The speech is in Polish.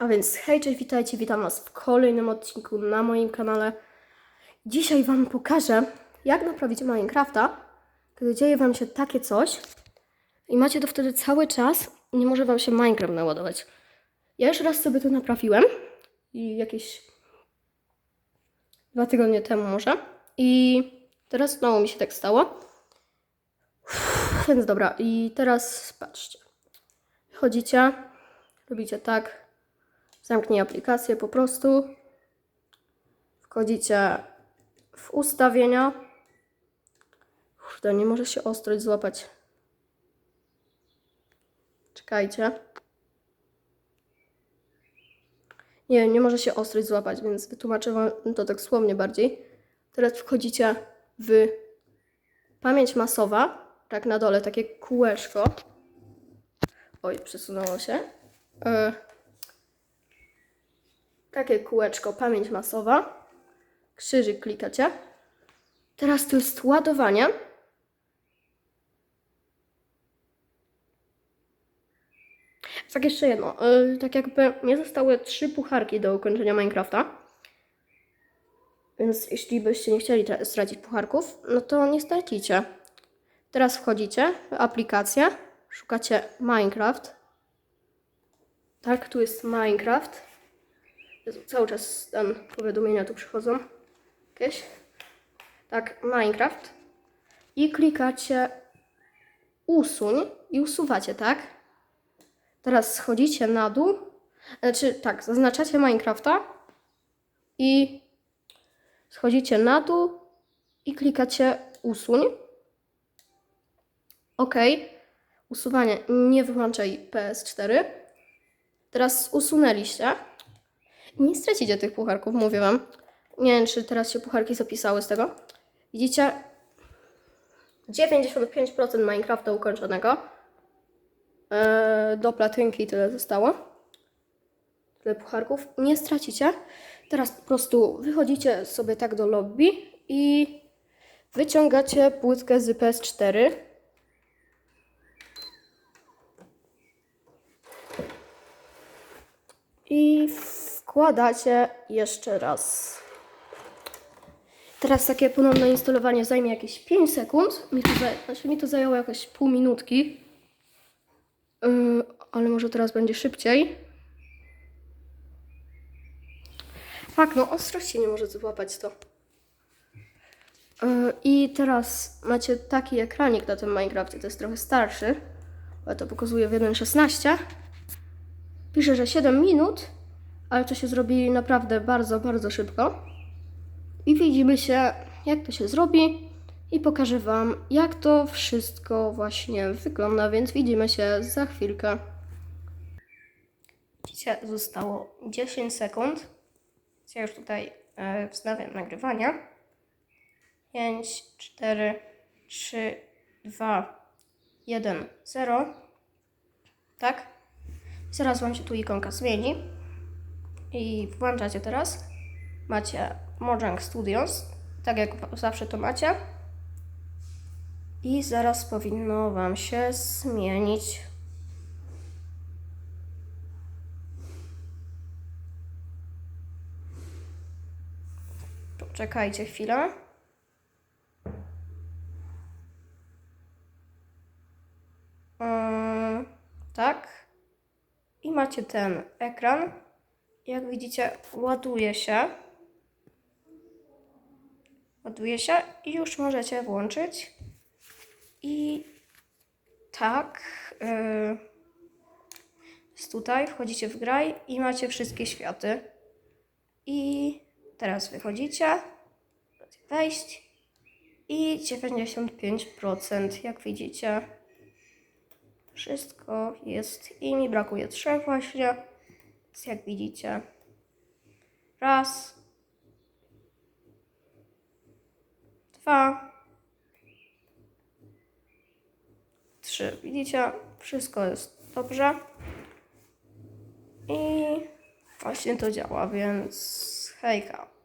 A więc hej, cześć, witajcie, witam Was w kolejnym odcinku na moim kanale. Dzisiaj Wam pokażę, jak naprawić Minecrafta, kiedy dzieje Wam się takie coś i macie to wtedy cały czas nie może Wam się Minecraft naładować. Ja już raz sobie to naprawiłem i jakieś dwa tygodnie temu może i teraz znowu mi się tak stało. Więc dobra, i teraz patrzcie. Chodzicie, robicie tak, zamknij aplikację po prostu, wchodzicie w ustawienia. Kurde, nie może się ostrość złapać. Czekajcie. Nie, nie może się ostrość złapać, więc wytłumaczę Wam to tak słownie bardziej. Teraz wchodzicie w pamięć masowa, tak na dole, takie kółeczko. Oj, przesunęło się. E, takie kółeczko, pamięć masowa. Krzyżyk klikacie. Teraz to jest ładowanie. Tak, jeszcze jedno. E, tak jakby nie zostały trzy pucharki do ukończenia Minecrafta. Więc jeśli byście nie chcieli tra- stracić pucharków, no to nie stracicie. Teraz wchodzicie w aplikację, szukacie Minecraft. Tak, tu jest Minecraft. Jezu, cały czas tam powiadomienia tu przychodzą. Jakieś. Tak, Minecraft. I klikacie usuń i usuwacie, tak? Teraz schodzicie na dół. Znaczy, tak, zaznaczacie Minecrafta i schodzicie na dół i klikacie usuń. OK. Usuwanie. Nie wyłączaj PS4. Teraz usunęliście. Nie stracicie tych pucharków, mówię wam. Nie wiem, czy teraz się pucharki zapisały z tego. Widzicie? 95% Minecrafta ukończonego. Eee, do platynki tyle zostało. Tyle pucharków. Nie stracicie. Teraz po prostu wychodzicie sobie tak do lobby i wyciągacie płytkę z PS4. I wkładacie jeszcze raz. Teraz takie ponowne instalowanie zajmie jakieś 5 sekund. Mi to, za, znaczy mi to zajęło jakieś pół minutki. Yy, ale może teraz będzie szybciej. Fak, no ostrość się nie może złapać to. Yy, I teraz macie taki ekranik na tym Minecrafcie, to jest trochę starszy, ale to pokazuje w 1.16. Pisze, że 7 minut, ale to się zrobi naprawdę bardzo, bardzo szybko. I widzimy się, jak to się zrobi i pokażę Wam, jak to wszystko właśnie wygląda, więc widzimy się za chwilkę. Widzicie, zostało 10 sekund. Ja już tutaj e, wznawiam nagrywanie. 5, 4, 3, 2, 1, 0. Tak? Zaraz Wam się tu ikonka zmieni. I włączacie teraz. Macie Mojang Studios, tak jak zawsze to macie. I zaraz powinno Wam się zmienić. Poczekajcie chwilę. Ym, tak. I macie ten ekran. Jak widzicie, ładuje się. Ładuje się i już możecie włączyć. I tak. Yy, tutaj, wchodzicie w graj i macie wszystkie światy. I teraz wychodzicie, wejść i 95% jak widzicie. Wszystko jest i mi brakuje trzech właśnie. Więc jak widzicie. Raz. Dwa. Trzy. Widzicie? Wszystko jest dobrze. I właśnie to działa, więc hejka.